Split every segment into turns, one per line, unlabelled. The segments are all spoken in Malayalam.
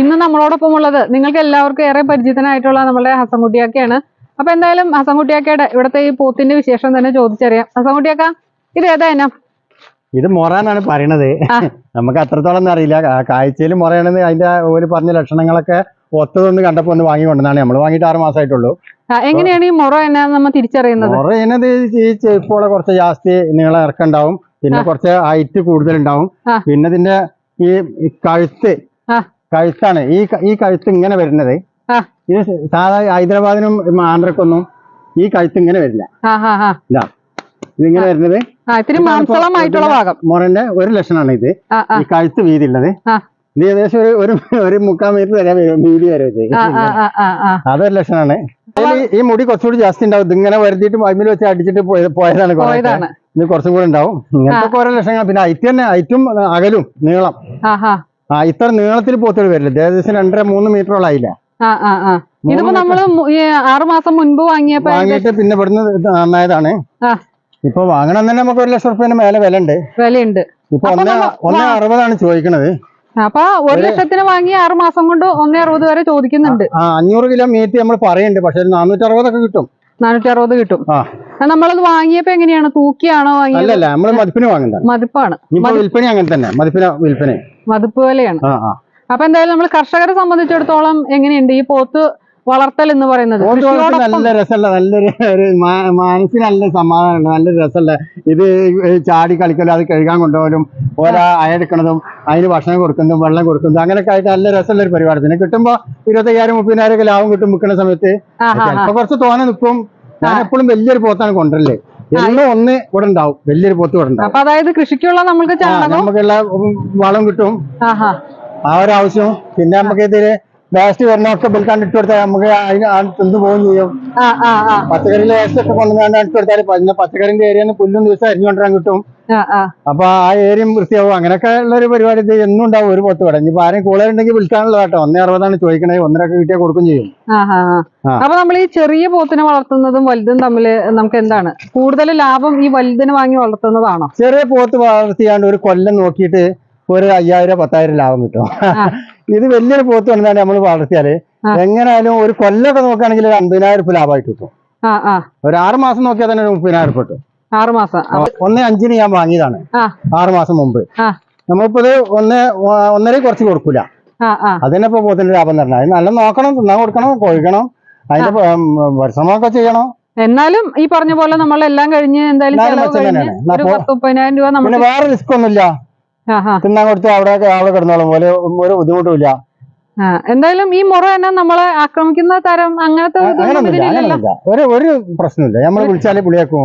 ഇന്ന് നമ്മളോടൊപ്പം ഉള്ളത് നിങ്ങൾക്ക് എല്ലാവർക്കും ഏറെ പരിചിതനായിട്ടുള്ള നമ്മുടെ ഹസൻകുട്ടിയാക്കയാണ് അപ്പൊ എന്തായാലും ഹസൻകുട്ടിയാക്കയുടെ ഇവിടുത്തെ ഈ പോത്തിന്റെ വിശേഷം തന്നെ ചോദിച്ചറിയാം. ഹസൻകുട്ടിയാക്ക ഇത് ഏതാ
ഇത് മൊറാനാണ് പറയണത്. നമുക്ക് അത്രത്തോളം അറിയില്ല. കാഴ്ചയിൽ മൊറയാണെന്ന് അതിന്റെ ഒരു പറഞ്ഞ ലക്ഷണങ്ങളൊക്കെ ഒത്തതൊന്ന് കണ്ടപ്പോ ഒന്ന് വാങ്ങി കൊണ്ടുവന്നാണ്. നമ്മൾ വാങ്ങിയിട്ട് ആറ് മാസമായിട്ടുള്ളൂ
എങ്ങനെയാണ് ഈ മൊറ എന്നാ നമ്മൾ തിരിച്ചറിയുന്നത്?
മൊറ എന്നത് ഈ ചെപ്പോളെ കുറച്ച് ജാസ്തി നീളം ഇറക്കുണ്ടാവും. പിന്നെ. കുറച്ച് ഹൈറ്റ് കൂടുതലുണ്ടാവും. പിന്നെ ഇതിന്റെ ഈ കഴുത്ത്. കഴുത്താണ്. ഈ ഈ കഴുത്ത് ഇങ്ങനെ വരുന്നത്. ഇത് സാധാ ഹൈദരാബാദിനും ആന്ധ്രക്കൊന്നും ഈ കഴുത്ത് ഇങ്ങനെ വരില്ല. ഇതാ. ഇതിങ്ങനെ വരുന്നത്.
മാംസളമായിട്ടുള്ള ഭാഗം.
മൊറന്റെ ഒരു ലക്ഷണമാണ് ഇത്. ഈ കഴുത്ത് വീതി ഉള്ളത്. ഇത് ഏകദേശം ഒരു ഒരു ഒരു മുക്കാൽ മീറ്റർ വരെ വീതി വരെ അതൊരു ലക്ഷണമാണ്. ഈ മുടി കുറച്ചുകൂടി ജാസ്തി ഉണ്ടാവും. ഇതിങ്ങനെ വരുത്തിയിട്ട് മൈമിൽ വെച്ച് അടിച്ചിട്ട് പോയതാണ് ഇത് കുറച്ചും കൂടെ ഉണ്ടാവും. ഇങ്ങനത്തെ ഓരോ ലക്ഷങ്ങൾ പിന്നെ ഐറ്റ് തന്നെ ഐറ്റും അകലും നീളം.
ആ
ഇത്ര നീളത്തിൽ പോത്തുകൾ വരില്ല. ഏകദേശം രണ്ടര മൂന്ന് മീറ്ററോളം ആയില്ല?
ഇതിപ്പോ നമ്മൾ മു- മാസം മുൻപ് വാങ്ങിയപ്പോ
വാങ്ങിയിട്ട് പിന്നെ ഇവിടുന്ന് നന്നായതാണ്. ഇപ്പൊ വാങ്ങണം തന്നെ നമുക്ക് ഒരു ലക്ഷം റുപ്യന്റെ മേലെ വില ഉണ്ട്
വിലയുണ്ട്.
ഇപ്പൊ ഒന്നേ അറുപതാണ് ചോദിക്കണത്.
അപ്പൊ ഒരു ലക്ഷത്തിന് വാങ്ങി ആറു മാസം കൊണ്ട് ഒന്നേ അറുപത് വരെ ചോദിക്കുന്നുണ്ട്.
ആ അഞ്ഞൂറ് കിലോ മീറ്റ് നമ്മൾ പറയുന്നുണ്ട് പക്ഷെ നാനൂറ്റി അറുപതൊക്കെ കിട്ടും.
നാനൂറ്റി അറുപത് കിട്ടും നമ്മളത് വാങ്ങിയപ്പോ എങ്ങനെയാണ്? തൂക്കിയാണോ വാങ്ങിയത്?
അല്ലല്ല നമ്മൾ മതിപ്പിന് വാങ്ങുന്നത്
മതിപ്പാണ്.
വിൽപ്പന അങ്ങനെ തന്നെ. മതിപ്പിന വിൽപ്പന.
മതിപ്പ് വിലയാണ് അപ്പൊ എന്തായാലും നമ്മൾ കർഷകരെ സംബന്ധിച്ചിടത്തോളം എങ്ങനെയുണ്ട് ഈ പോത്ത് വളർത്തൽ എന്ന് പറയുന്നത്?
നല്ല രസമുള്ള നല്ലൊരു ഒരു മനസ്സിന് നല്ല സമാധാനമുണ്ട് നല്ലൊരു രസമുള്ള ഇത് ചാടി കളിക്കലും അത് കഴുകാൻ കൊണ്ടുപോകലും ഓരോ അയടുക്കണതും അതിന് ഭക്ഷണം കൊടുക്കുന്നതും വെള്ളം കൊടുക്കുന്നതും അങ്ങനെയൊക്കെ ആയിട്ട് നല്ല രസമുള്ള ഒരു പരിപാടി. പിന്നെ കിട്ടുമ്പോ ഇരുപത്തയ്യായിരം മുപ്പതിനായിരം ഒക്കെ ലാഭം കിട്ടും വിൽക്കുന്ന സമയത്ത്. കുറച്ച് തോനെ നിൽക്കും. ഞാൻ എപ്പോഴും വലിയൊരു പോത്താണ് കൊണ്ടുവരല്ലേ എന്നും ഒന്ന് ഇവിടെ ഉണ്ടാവും. വലിയൊരു പോത്ത് ഇവിടെ ഉണ്ടാവും.
അപ്പൊ അതായത് കൃഷിക്കുള്ള നമ്മൾക്ക്
നമുക്കുള്ള വളം കിട്ടും. ആ ഒരു ആവശ്യം പിന്നെ നമുക്ക് ഇതിൽ വേസ്റ്റ് വരുന്നൊക്കെ ബിൽക്കാണ്ട് ഇട്ട് കൊടുത്താൽ നമുക്ക് അതിന് തിന്നു പോവുകയും ചെയ്യും. പച്ചക്കറിയിലെ വേസ്റ്റ് ഒക്കെ കൊണ്ടുവന്നാണ്ട് ഇട്ട് കൊടുത്താൽ പിന്നെ പച്ചക്കറിന്റെ ഏരിയ പുല്ലും ദിവസം അരിഞ്ഞുകൊണ്ടിരാൻ കിട്ടും. അപ്പൊ ആ ഏരിയയും വൃത്തിയാവും. അങ്ങനെയൊക്കെ ഉള്ള ഒരു പരിപാടി ഇത് എന്നും ഉണ്ടാവും ഒരു പത്ത് കട ഇനിയിപ്പോ ആരെയും കൂടുതലുണ്ടെങ്കിൽ വിൽക്കാനുള്ള കേട്ടോ. ഒന്നേ അറുപതാണ് ചോദിക്കണേ. ഒന്നരൊക്കെ കിട്ടിയാൽ കൊടുക്കും ചെയ്യും.
അപ്പൊ നമ്മൾ ഈ ചെറിയ പോത്തിനെ വളർത്തുന്നതും വലുതും തമ്മിൽ നമുക്ക് എന്താണ്? കൂടുതൽ ലാഭം ഈ വലുതിനെ വാങ്ങി വളർത്തുന്നതാണോ?
ചെറിയ പോത്ത് വളർത്തിയാണ്ട് ഒരു കൊല്ലം നോക്കിയിട്ട് ഒരു അയ്യായിരം പത്തായിരം ലാഭം കിട്ടും. ഇത് വലിയൊരു പോത്ത് വന്നാണ് നമ്മൾ വളർത്തിയാൽ.
എങ്ങനായാലും
എങ്ങനെയായാലും ഒരു കൊല്ലമൊക്കെ നോക്കുകയാണെങ്കിൽ ഒരു അമ്പതിനായിരം റുപ്യ ലാഭമായിട്ട് കിട്ടും. ഒരു ആറ് മാസം നോക്കിയാൽ തന്നെ ഒരു മുപ്പതിനായിരം റുപ്യ കിട്ടും.
ആറ് മാസം.
ഒന്നേ അഞ്ചിന് ഞാൻ വാങ്ങിയതാണ്. ആറ് മാസം മുമ്പ്. നമ്മളിപ്പോ ഇത് ഒന്ന് ഒന്നര കുറച്ച് കൊടുക്കൂല. അതിനെ ഇപ്പൊ പോത്തിന്റെ ലാഭം തരണം. അത് നല്ല നോക്കണം തിന്നാൻ കൊടുക്കണം കൊഴുക്കണം. അതിന്റെ പരിശ്രമമൊക്കെ ചെയ്യണം.
എന്നാലും ഈ പറഞ്ഞ പോലെ നമ്മൾ എല്ലാം കഴിഞ്ഞ് എന്തായാലും
വേറെ റിസ്ക് ഒന്നുമില്ല. തിന്നാൻ കൊടുത്ത് അവിടെ ആൾ കിടന്നോളും. പോലെ ഒരു ബുദ്ധിമുട്ടുമില്ല
ആ എന്തായാലും ഈ മുറ തന്നെ നമ്മളെ ആക്രമിക്കുന്ന തരം അങ്ങനത്തെ
ഒരു ഒരു പ്രശ്നമില്ല. നമ്മൾ വിളിച്ചാലേ പുളിയാക്കും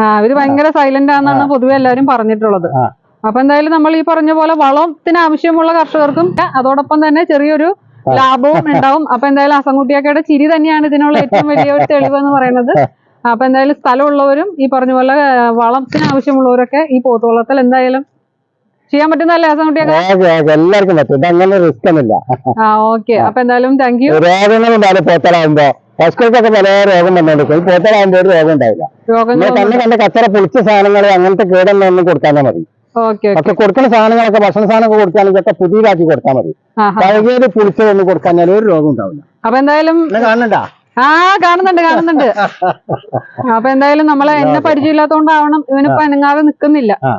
ആ അവർ ഭയങ്കര സൈലന്റ് ആണെന്നാണ് പൊതുവെ എല്ലാരും പറഞ്ഞിട്ടുള്ളത്. അപ്പൊ എന്തായാലും നമ്മൾ ഈ പറഞ്ഞ പോലെ വളത്തിന് ആവശ്യമുള്ള കർഷകർക്കും അതോടൊപ്പം തന്നെ ചെറിയൊരു ലാഭവും ഉണ്ടാവും. അപ്പൊ എന്തായാലും അസംകുട്ടിയാക്കയുടെ ചിരി തന്നെയാണ് ഇതിനുള്ള ഏറ്റവും വലിയ ഒരു തെളിവ് എന്ന് പറയുന്നത് അപ്പൊ എന്തായാലും സ്ഥലമുള്ളവരും ഈ പറഞ്ഞ പോലെ വളത്തിന് ആവശ്യമുള്ളവരൊക്കെ ഈ പോത്തുവളത്തിൽ എന്തായാലും ചെയ്യാൻ പറ്റുന്നല്ലേ
ഹസൻ കുട്ടിയൊക്കെ എല്ലാവർക്കും പറ്റും. ഇതങ്ങനെ അങ്ങനെ റിസ്ക് ഒന്നുമില്ല.
ആ ഓക്കെ അപ്പൊ എന്തായാലും താങ്ക് യു
രോഗങ്ങളുണ്ടാവും പോത്തലാകുമ്പോ പശുക്കൾക്കൊക്കെ പല രോഗം വന്നോണ്ടിരിക്കും. പോത്തലാകുമ്പോ ഒരു രോഗം ഉണ്ടാവില്ല.
രോഗങ്ങൾ
തന്നെ കണ്ട കച്ചറ പൊളിച്ച സാധനങ്ങൾ അങ്ങനത്തെ കേടൊന്നും കൊടുത്താൽ മതി.
ഓക്കെ
ഒക്കെ കൊടുക്കുന്ന സാധനങ്ങളൊക്കെ ഭക്ഷണ സാധനമൊക്കെ കൊടുക്കുകയാണെങ്കിൽ ഒക്കെ പുതിയതാക്കി കൊടുത്താൽ മതി. പഴകിയത് പുളിച്ചതൊന്നും കൊടുക്കാൻ ഒരു രോഗം ഉണ്ടാവില്ല.
അപ്പൊ എന്തായാലും
കാണണ്ട
ആ കാണുന്നുണ്ട് കാണുന്നുണ്ട്. അപ്പൊ എന്തായാലും നമ്മളെ എന്നെ പരിചയമില്ലാത്തോണ്ടാവണം. ഇവനിപ്പോ അനങ്ങാതെ നിക്കുന്നില്ല.
ആ.